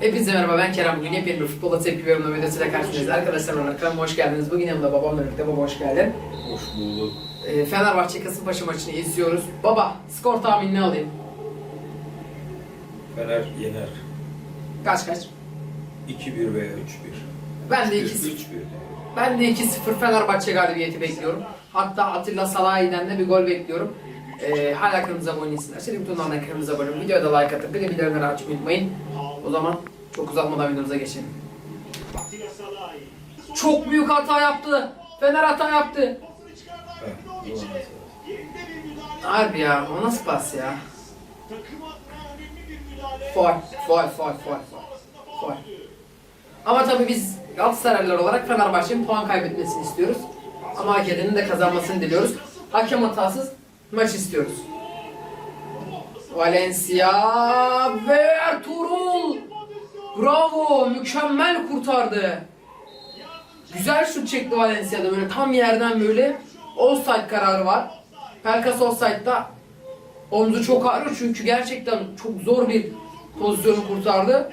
Hepinize merhaba ben Kerem. Bugün yepyeni bir futbola tepki veriyorum videosuyla karşınızdayız. Arkadaşlar olarak kanalıma hoş geldiniz. Bugün yanımda babamla birlikte. Baba hoş geldin. Hoş bulduk. Ee, Fenerbahçe Kasımpaşa maçını izliyoruz. Baba skor tahminini alayım. Fener yener. Kaç kaç? 2-1 veya 3-1. Ben de 3-1 2-0. diyor. Ben de 2-0 Fenerbahçe galibiyeti bekliyorum. Hatta Atilla Salahi'den de bir gol bekliyorum. Ee, hala kanalımıza abone değilsiniz. Şimdi butonlardan kanalımıza abone olun. Videoya da like de bildirimleri açmayı unutmayın. O zaman çok uzatmadan videomuza geçelim. Çok büyük hata yaptı. Fener hata yaptı. Anlatılır. Harbi ya, o nasıl pas ya? Faul, faul, faul, faul. Faul. Ama tabii biz Galatasaraylılar olarak Fenerbahçe'nin puan kaybetmesini istiyoruz. Ama hak edenin de kazanmasını diliyoruz. Hakem hatasız maç istiyoruz. Valencia ve Ertuğrul. Bravo, mükemmel kurtardı. Güzel şut çekti Valencia'da böyle tam yerden böyle offside kararı var. Pelkas offside'da omzu çok ağrıyor çünkü gerçekten çok zor bir pozisyonu kurtardı.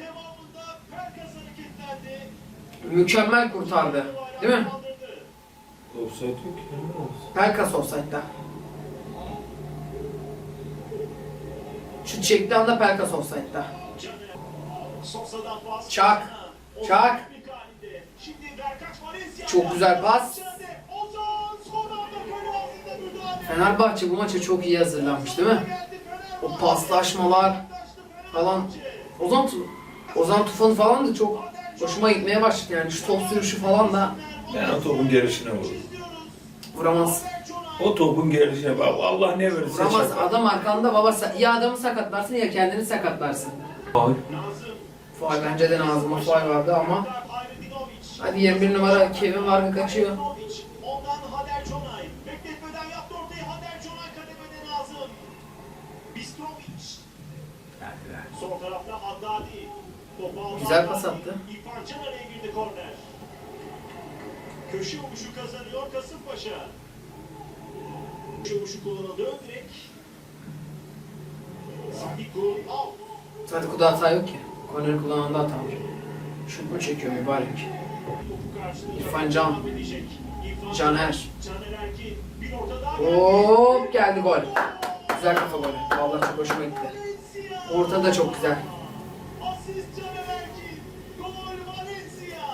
Mükemmel kurtardı. Değil mi? Offside yok ki. Pelkas offside'da. Şut çektiği anda Pelkas offside'da. Çak. Çak. Çok güzel pas. Fenerbahçe bu maça çok iyi hazırlanmış değil mi? O paslaşmalar falan. Ozan, Ozan Tufan falan da çok hoşuma gitmeye başladı yani şu top sürüşü falan da Ben o topun gelişine vurdum. vuramaz. O topun gelişine bak. Allah ne verirse Vuramaz. Adam arkanda baba ya adamı sakatlarsın ya kendini sakatlarsın. Faul. Faul bence de Nazım'a faul vardı ama hadi 21 numara Kevin Varga kaçıyor. Ondan Hader Çonay. Bekletmeden yaptı ortaya Hader Çonay kademede Nazım. Bistrovic. Sol tarafta Haddadi. Topu aldı Güzel pas attı. Köşe vuruşu kazanıyor Kasımpaşa. Köşe vuruşu kullanıldı ön direk. Sadiku out. Sadiko'da hata yok ki. Korneri kullanan da hata var. Şut mu çekiyor mübarek? İrfan Can. Caner. Hop geldi gol. Güzel kafa golü. Vallahi çok hoşuma gitti. Orta da çok güzel. Asist Caner Erkin. Gol Valencia.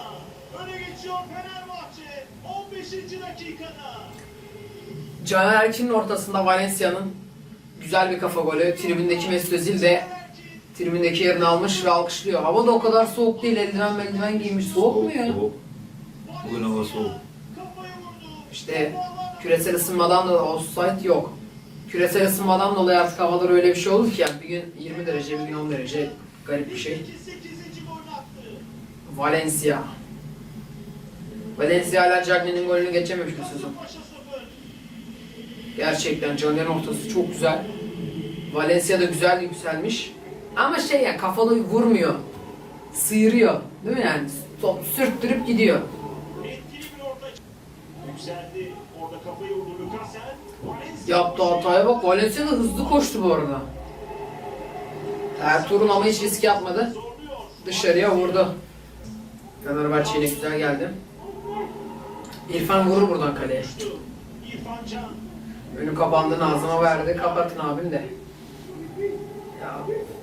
Öne geçiyor Fenerbahçe. 15. dakikada. Caner Erkin'in ortasında Valencia'nın güzel bir kafa golü. Tribündeki Mesut Özil de tribündeki yerini almış ve alkışlıyor. Hava da o kadar soğuk değil. Eldiven meldiven giymiş. Soğuk mu ya? soğuk. Bugün hava soğuk. İşte küresel ısınmadan da offside yok. Küresel ısınmadan dolayı artık havalar öyle bir şey oldu ki yani bir gün 20 derece bir gün 10 derece garip bir şey. 8. golünü attı. Valencia. Valencia hala Cagney'in golünü geçememiş bu sezon. Paşa 0. Gerçekten Cagney'in ortası çok güzel. Valencia da güzel yükselmiş. Ama şey ya kafalı vurmuyor. Sıyırıyor. Değil mi yani? Top sürttürüp gidiyor. Yaptığı hataya bak. Valencia hızlı koştu bu arada. Ertuğrul ama hiç risk yapmadı. Dışarıya vurdu. Fenerbahçe yine güzel geldi. İrfan vurur buradan kaleye. Önü kapandı Nazım'a verdi. Kapatın abim de.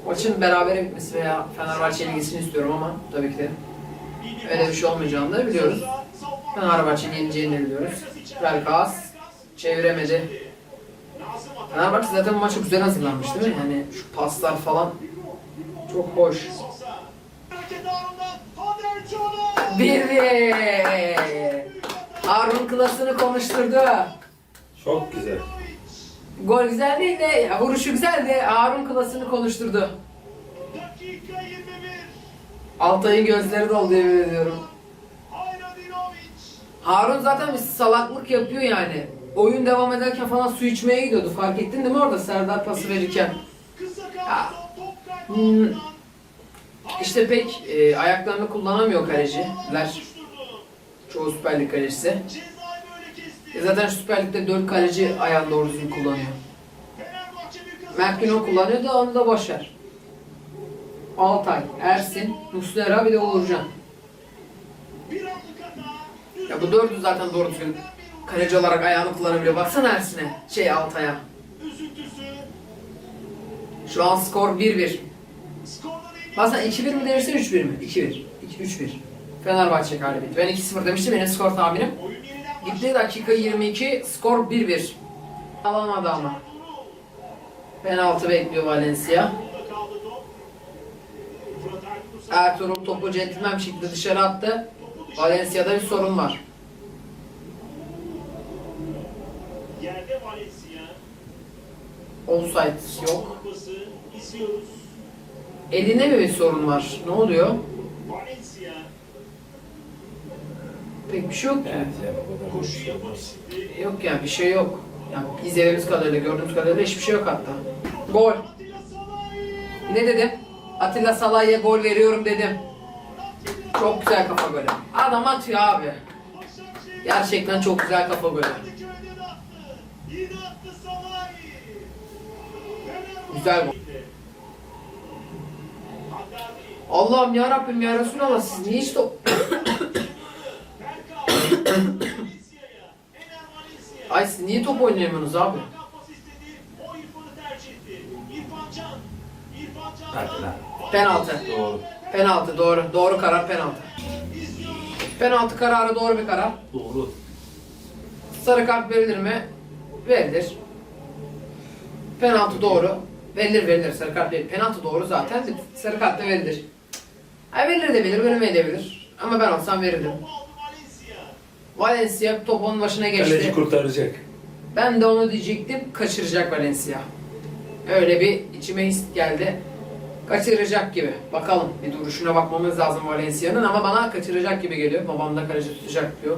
Maçın berabere bitmesi veya Fenerbahçe ilgisini istiyorum ama tabii ki de öyle bir şey olmayacağını da biliyoruz. Fenerbahçe'nin yeneceğini biliyoruz. Belkas çeviremedi. Fenerbahçe zaten bu maça güzel hazırlanmış değil mi? Yani şu paslar falan çok hoş. Sosa. Hareket ağından Hader Çonay. Bir Harun klasını konuşturdu. Çok güzel. Gol güzel değil de vuruşu güzeldi. Harun klasını konuşturdu. Dakika 21. Altay'ın gözleri doldu yemin ediyorum. Harun zaten bir salaklık yapıyor yani. Oyun devam ederken falan su içmeye gidiyordu. Fark ettin değil mi orada Serdar pası verirken? Ya. Hmm. İşte pek e, ayaklarını kullanamıyor kaleciler. Çoğu Süper Lig kalecisi. E zaten Süper Lig'de 4 kaleci ayağını doğru düzgün kullanıyor. Mert Günok kullanıyor da onu da boş ver. Altay, Ersin, Muslera bir de Uğurcan. Ya bu dördü zaten doğru düzgün kaleci olarak ayağını kullanabiliyor. Baksana Ersin'e, şey Altay'a. Şu an skor 1-1. Skordan en Bazen 2-1 mi demiştin 3-1 mi? 2-1. 2-3-1. Fenerbahçe galibiyeti. Ben 2-0 demiştim benim skor tahminim. Gitti dakika 22, skor 1-1. Alamadı ama. Penaltı bekliyor Valencia. Ertuğrul topu centilmen şekilde dışarı attı. Valencia'da bir sorun var. Offside yok. Eline mi bir sorun var? Ne oluyor? Valencia Pek bir şey yok. Evet, koşu isimdi. Yok yani bir şey yok. Yani izlediğimiz kadarıyla, gördüğümüz kadarıyla hiçbir şey yok hatta. Gol. Ne dedim? Atilla Salah'a gol veriyorum dedim. Çok güzel kafa golü. Adam atıyor abi. Gerçekten çok güzel kafa golü. Güzel gol. Allah'ım ya Rabbim ya Resulallah siz niye hiç top... Ay siz niye top oynayamıyorsunuz abi? Penaltı. Doğru. Penaltı doğru. Doğru karar penaltı. Penaltı kararı doğru bir karar. Doğru. Sarı kart verilir mi? Verilir. Penaltı doğru. Verilir verilir. Sarı kart verilir. Penaltı doğru zaten. Sarı kart da verilir. Ha verilir de bilir, de bilir. Ama ben olsam verirdim. Valencia. Valencia topun başına Kaleci geçti. kurtaracak. Ben de onu diyecektim. Kaçıracak Valencia. Öyle bir içime his geldi. Kaçıracak gibi. Bakalım. Bir duruşuna bakmamız lazım Valencia'nın ama bana kaçıracak gibi geliyor. Babam da kaleci tutacak diyor.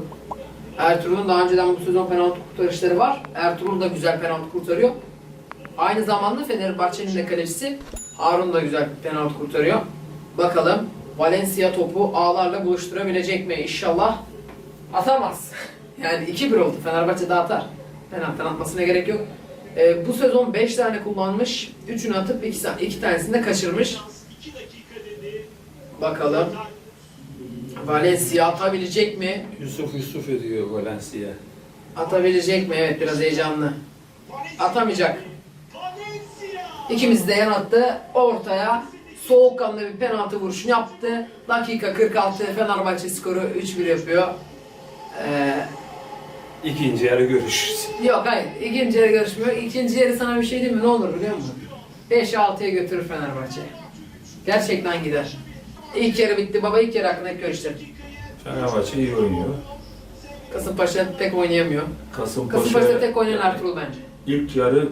Ertuğrul'un daha önceden bu sezon penaltı kurtarışları var. Ertuğrul da güzel penaltı kurtarıyor. Aynı zamanda Fenerbahçe'nin de kalecisi Harun da güzel penaltı kurtarıyor. Bakalım Valencia topu ağlarla buluşturabilecek mi? İnşallah atamaz. Yani 2-1 oldu. Fenerbahçe de atar. Penaltı atmasına gerek yok. Ee, bu sezon 5 tane kullanmış. 3'ünü atıp 2 iki tanesini de kaçırmış. Şans 2 dakika dedi. Bakalım Valencia atabilecek mi? Yusuf Yusuf ediyor Valencia. Atabilecek mi? Evet biraz heyecanlı. Atamayacak. İkimiz de yan attı. Ortaya soğukkanlı bir penaltı vuruşunu yaptı. Dakika 46 Fenerbahçe skoru 3-1 yapıyor. Ee, İkinci yarı görüşürüz. yok hayır. İkinci yarı görüşmüyor. İkinci yarı sana bir şey diyeyim mi? Ne olur biliyor musun? 5-6'ya götürür Fenerbahçe. Gerçekten gider. İlk yarı bitti baba. ilk yarı hakkında görüşlerim. Fenerbahçe iyi oynuyor. Kasımpaşa tek oynayamıyor. Kasımpaşa, Kasımpaşa'da tek oynayan Ertuğrul bence. İlk yarı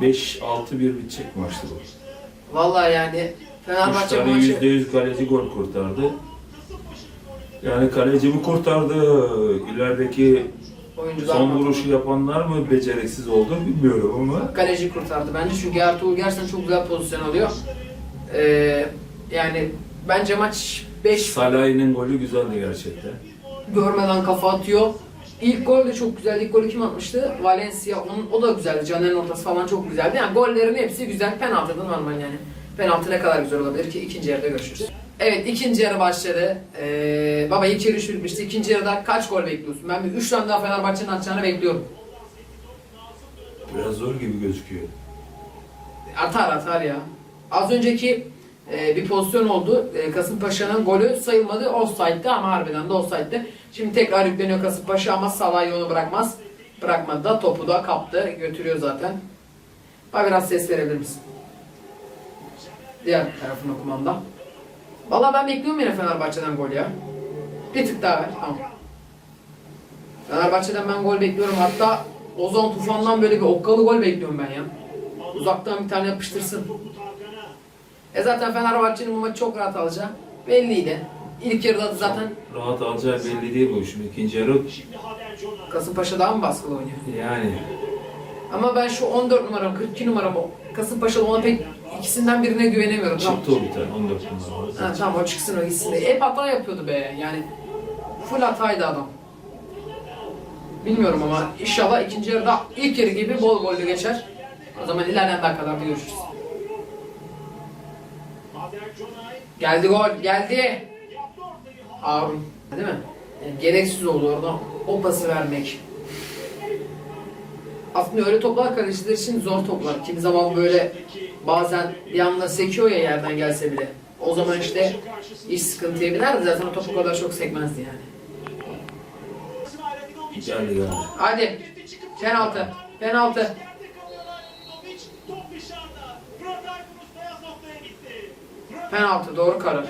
5-6-1 bitecek maçtı bu. Vallahi yani Üç Fenerbahçe tane maçı %100 kaleci gol kurtardı. Yani kaleci mi kurtardı? İlerideki oyuncular son vuruşu yapanlar mı beceriksiz oldu bilmiyorum ama. kaleci kurtardı bence çünkü Ertuğrul gerçekten çok güzel pozisyon alıyor. Ee, yani bence maç 5 Salah'ın golü güzeldi gerçekten. görmeden kafa atıyor. İlk gol de çok güzeldi. İlk golü kim atmıştı? Valencia. Onun, o da güzeldi. Caner'in ortası falan çok güzeldi. Yani gollerin hepsi güzel. Penaltı da normal yani. Penaltı ne kadar güzel olabilir ki? ikinci yarıda görüşürüz. Evet ikinci yarı başladı. Ee, baba ilk yarı üç bitmişti. İkinci yarıda kaç gol bekliyorsun? Ben bir 3 tane daha Fenerbahçe'nin atacağını bekliyorum. Biraz zor gibi gözüküyor. Atar atar ya. Az önceki e, bir pozisyon oldu. E, Kasımpaşa'nın golü sayılmadı. Offside'di ama harbiden de offside'di. Şimdi tekrar yükleniyor Kasımpaşa ama Salah onu bırakmaz. Bırakmadı da topu da kaptı. Götürüyor zaten. Bana biraz ses verebilir misin? Diğer tarafın okumanda. Valla ben bekliyorum yine Fenerbahçe'den gol ya. Bir tık daha ver. Tamam. Fenerbahçe'den ben gol bekliyorum. Hatta Ozan Tufan'dan böyle bir okkalı gol bekliyorum ben ya. Uzaktan bir tane yapıştırsın. E zaten Fenerbahçe'nin bu maçı çok rahat alacağı belliydi. İlk yarıda da zaten Rahat alacağı belli değil bu şimdi ikinci yarı. Kasımpaşa daha mı baskılı oynuyor? Yani Ama ben şu 14 numaram, 42 numaram o Kasımpaşa'da ona pek ikisinden birine güvenemiyorum. Tamam. çıktı o bir tane 14 numara. Ha, tamam o çıksın o gitsin. Hep hata yapıyordu be yani. Full hataydı adam. Bilmiyorum ama inşallah ikinci yarıda ilk yarı gibi bol gollü geçer. O zaman ilerleyen dakikalarda görüşürüz. Geldi gol, geldi. Harun. Değil mi? Yani gereksiz oldu orada o pası vermek. Aslında öyle toplar kaleciler için zor toplar. Kimi zaman böyle bazen anda sekiyor ya yerden gelse bile. O zaman işte iş sıkıntıya binerdi. Zaten o top kadar çok sekmezdi yani. Hadi. Penaltı. Penaltı. Penaltı. Doğru karar.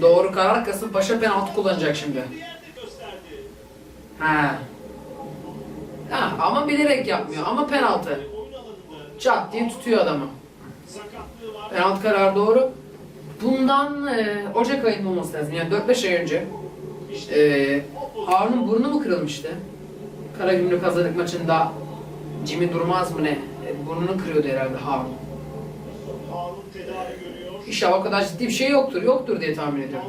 Doğru karar. Kasımpaşa penaltı kullanacak şimdi. Gösterdi. Ha. Ama bilerek yapmıyor. Ama penaltı. Çat diye tutuyor adamı. Penaltı kararı doğru. Bundan e, Ocak ayında olması lazım. Yani 4-5 ay önce e, Harun'un burnu mu kırılmıştı? Karagümrük hazırlık maçında Jimmy Durmaz mı ne? E, burnunu kırıyordu herhalde Harun. İnşallah o kadar ciddi bir şey yoktur. Yoktur diye tahmin ediyorum.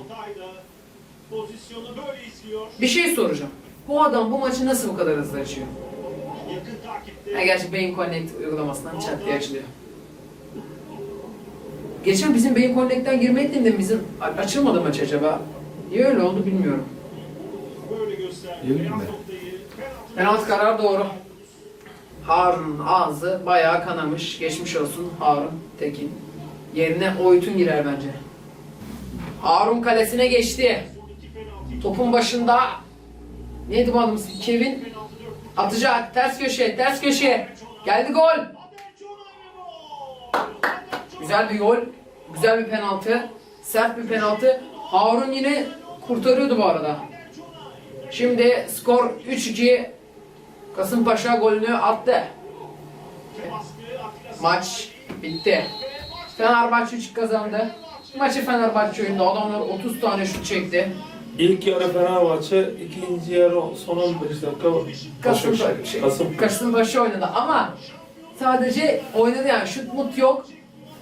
Bir şey soracağım. Bu adam bu maçı nasıl bu kadar hızlı açıyor? Ha, gerçi Beyin Connect uygulamasından çat diye açılıyor. Geçen bizim Beyin Connect'ten girmek de bizim açılmadı maç acaba? Niye öyle oldu bilmiyorum. Böyle gösterdi. Ne bileyim ben. noktayı. Penaltı. Penaltı kararı doğru. Harun ağzı bayağı kanamış. Geçmiş olsun Harun Tekin. Yerine Oytun girer bence. Harun kalesine geçti. Topun başında neydi bu ismi? Kevin. Atacak. Ters köşe, ters köşe. Geldi gol. Güzel bir gol. Güzel bir penaltı. Sert bir penaltı. Harun yine kurtarıyordu bu arada. Şimdi skor 3-2. Kasımpaşa golünü attı. Maç bitti. Fenerbahçe 3 kazandı. Maçı Fenerbahçe oyunda adamlar 30 tane şut çekti. İlk yarı Fenerbahçe, ikinci yarı son 15 dakika Kasımpaşa, Başakşehir. şey, Kasım. Kasımpaşa oynadı ama sadece oynadı yani şut mut yok.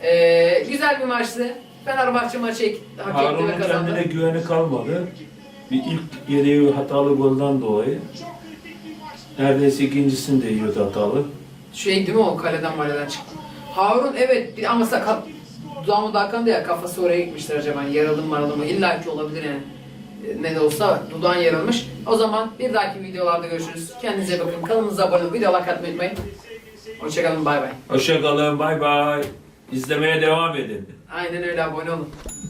Ee, güzel bir maçtı. Fenerbahçe maçı hak etti Harun'un ve kazandı. kendine güveni kalmadı. Bir ilk yediği hatalı golden dolayı. Neredeyse ikincisini de yiyordu hatalı. Şey değil mi o kaleden maleden çıktı. Harun evet bir ama sakat dudağımı dakandı ya kafası oraya gitmiştir acaba yani yaralı mı maralı mı illa ki olabilir yani. Ne de olsa dudağın yarılmış. O zaman bir dahaki videolarda görüşürüz. Kendinize bakın. Kanalımıza abone olup video like atmayı unutmayın. Hoşçakalın bay bay. Hoşçakalın, bay bay. İzlemeye devam edin. Aynen öyle abone olun.